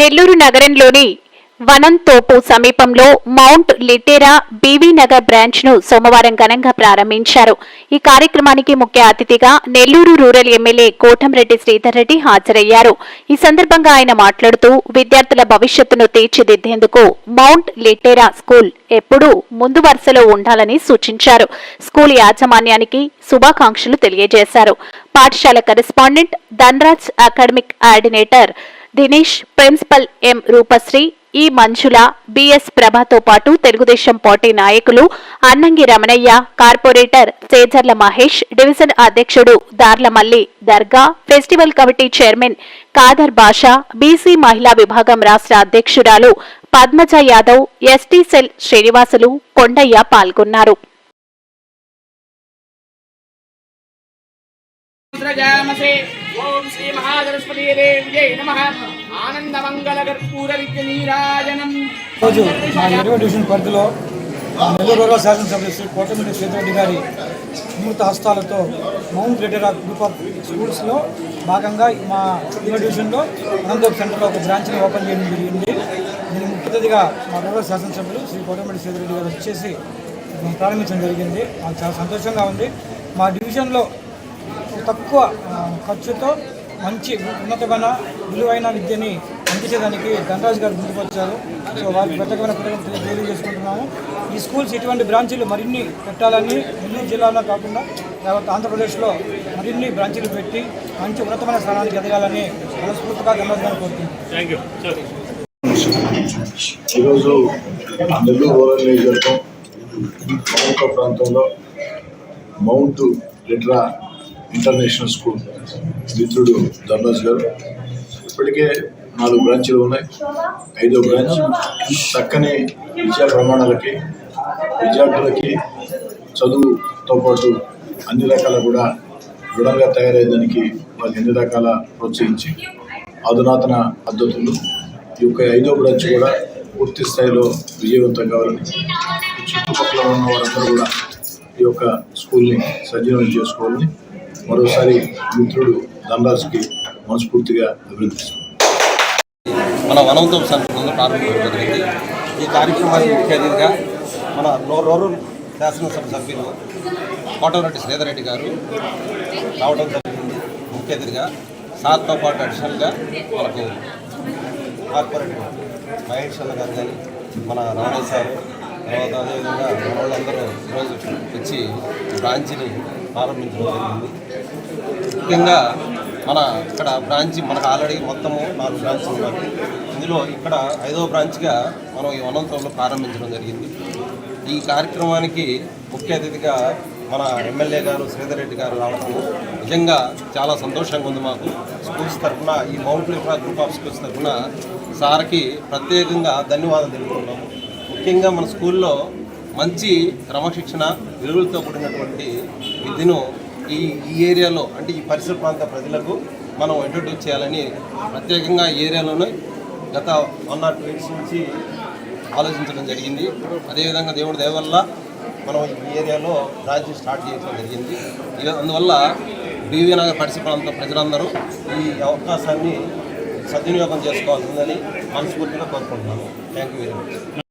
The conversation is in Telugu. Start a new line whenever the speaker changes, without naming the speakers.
నెల్లూరు నగరంలోని వనంతోపు సమీపంలో మౌంట్ లిటేరా బీవీ నగర్ బ్రాంచ్ను సోమవారం ఘనంగా ప్రారంభించారు. ఈ కార్యక్రమానికి ముఖ్య అతిథిగా నెల్లూరు రూరల్ ఎమ్మెల్యే కోటంరెడ్డి శ్రీధర్ రెడ్డి హాజరయ్యారు. ఈ సందర్భంగా ఆయన మాట్లాడుతూ విద్యార్థుల భవిష్యత్తును తీర్చిదిద్దేందుకు మౌంట్ లిటేరా స్కూల్ ఎప్పుడూ ముందు వరుసలో ఉండాలని సూచించారు. స్కూల్ యాజమాన్యానికి శుభాకాంక్షలు తెలియజేశారు. పాఠశాల correspondent Dhanraj academic coordinator Dinesh principal M Rupasri E Manjula BS ప్రభతో పాటు తెలుగుదేశం పార్టీ నాయకులు అన్నంగి రమణయ్య కార్పొరేటర్ సేజర్ల మహేష్ డివిజన్ అధ్యక్షుడు దార్లమల్లి dargah festival committee chairman Khader Basha BC మహిళా విభాగం రాష్ట్ర అధ్యక్షురాలు పద్మజ యాదవ్ ఎస్టీ సెల్ శ్రీనివాసులు కొండయ్య పాల్గొన్నారు.
ఓం శ్రీ మహాసరస్వతీ దేవ్యై నమః. ఆనందమంగళ కర్పూర విద్య నీరాజనం
రోజు మా ఇరవై డివిజన్ పరిధిలో నెల్లూరు రూరల్ శాసనసభ్యులు శ్రీ కోటమిరెడ్డి సీతారెడ్డి గారి అమృత హస్తాలతో మౌంట్ లిటరా గ్రూప్ ఆఫ్ స్కూల్స్లో భాగంగా మా ఇరవై డివిజన్లో అనంతపురం సెంటర్లో ఒక బ్రాంచ్ని ఓపెన్ చేయడం జరిగింది. దీని ముఖ్య మా రూరల్ శాసనసభ్యులు శ్రీ కోటమిరెడ్డి సీతారెడ్డి గారు వచ్చేసి ప్రారంభించడం జరిగింది. మాకు చాలా సంతోషంగా ఉంది. మా డివిజన్లో తక్కువ ఖర్చుతో మంచి ఉన్నతమైన విలువైన విద్యని అందించేదానికి ధనరాజు గారు ముందుకొచ్చారు. సో వారికి ప్రత్యేకమైన కృతజ్ఞతలు తెలియజేసుకుంటున్నాము. ఈ స్కూల్స్ ఇటువంటి బ్రాంచీలు మరిన్ని పెట్టాలని నెల్లూరు జిల్లాలో కాకుండా యావత్ ఆంధ్రప్రదేశ్లో మరిన్ని బ్రాంచీలు పెట్టి మంచి ఉన్నతమైన స్థానానికి ఎదగాలని మనస్ఫూర్తిగా ధనరాజు గారు కోరుతున్నాను
ఈరోజు నెల్లూరు రూరల్ నియోజకవర్గం ప్రముఖ ప్రాంతంలో మౌంట్ లిట్రా ఇంటర్నేషనల్ స్కూల్ మిత్రుడు ధర్రాజ్ గారు. ఇప్పటికే నాలుగు బ్రాంచ్లు ఉన్నాయి. ఐదో బ్రాంచ్ చక్కని విద్యా ప్రమాణాలకి విద్యార్థులకి చదువుతో పాటు అన్ని రకాల కూడా దృఢంగా తయారయ్యేదానికి వాళ్ళు ఎన్ని రకాల ప్రోత్సహించి అధునాతన పద్ధతులు ఈ యొక్క ఐదో బ్రాంచ్ కూడా పూర్తి స్థాయిలో విజయవంతం కావాలని చుట్టుపక్కల ఉన్న వారందరూ కూడా ఈ యొక్క స్కూల్ని సజీవం చేసుకోవాలని మరోసారి మిత్రుడు ధనరాజుకి మనస్ఫూర్తిగా అభినందిస్తున్నాను
మన వనోత్సవ సందర్భంగా ప్రారంభించడం జరిగింది. ఈ కార్యక్రమానికి ముఖ్య అతిథిగా మన రూరల్ శాసనసభ సభ్యులు కోటమిరెడ్డి శ్రీధర్ రెడ్డి గారు రావడం జరిగింది. ముఖ్య అతిథిగా సార్తో పాటు అడిషనల్గా మనకు కార్పొరేట్ మహేష్ గారు కానీ మన రామయ్య సార్ తర్వాత అదేవిధంగా వాళ్ళందరూ ఈరోజు వచ్చి బ్రాంచ్ని ప్రారంభించడం జరిగింది. ముఖ్యంగా మన ఇక్కడ బ్రాంచ్ మనకు ఆల్రెడీ మొత్తము నాలుగు బ్రాంచ్లు ఉన్నాయి. ఇందులో ఇక్కడ ఐదో బ్రాంచ్గా మనం ఈ అనంతరంలో ప్రారంభించడం జరిగింది. ఈ కార్యక్రమానికి ముఖ్య అతిథిగా మన ఎమ్మెల్యే గారు శ్రీధర్ రెడ్డి గారు రావడం నిజంగా చాలా సంతోషంగా ఉంది మాకు. స్కూల్స్ తరఫున ఈ మౌంట్ గ్రూప్ ఆఫ్ స్కూల్స్ తరఫున సార్కి ప్రత్యేకంగా ధన్యవాదాలు తెలుపుతున్నాం ముఖ్యంగా మన స్కూల్లో మంచి క్రమశిక్షణ విలువలతో కూడినటువంటి విద్యను ఈ ఈ ఏరియాలో అంటే ఈ పరిసర ప్రాంత ప్రజలకు మనం ఇంట్రొడ్యూస్ చేయాలని ప్రత్యేకంగా ఈ ఏరియాలోనే గత వన్ నాట్ వీక్స్ నుంచి ఆలోచించడం జరిగింది. అదేవిధంగా దేవుడి దయ వల్ల మనం ఈ ఏరియాలో బ్రాంచ్ స్టార్ట్ చేయడం జరిగింది. ఇక అందువల్ల బీవీ నగర్ పరిసర ప్రాంత ప్రజలందరూ ఈ అవకాశాన్ని సద్వినియోగం చేసుకోవాల్సిందని మనస్ఫూర్తిగా కోరుకుంటున్నాను. Thank you very much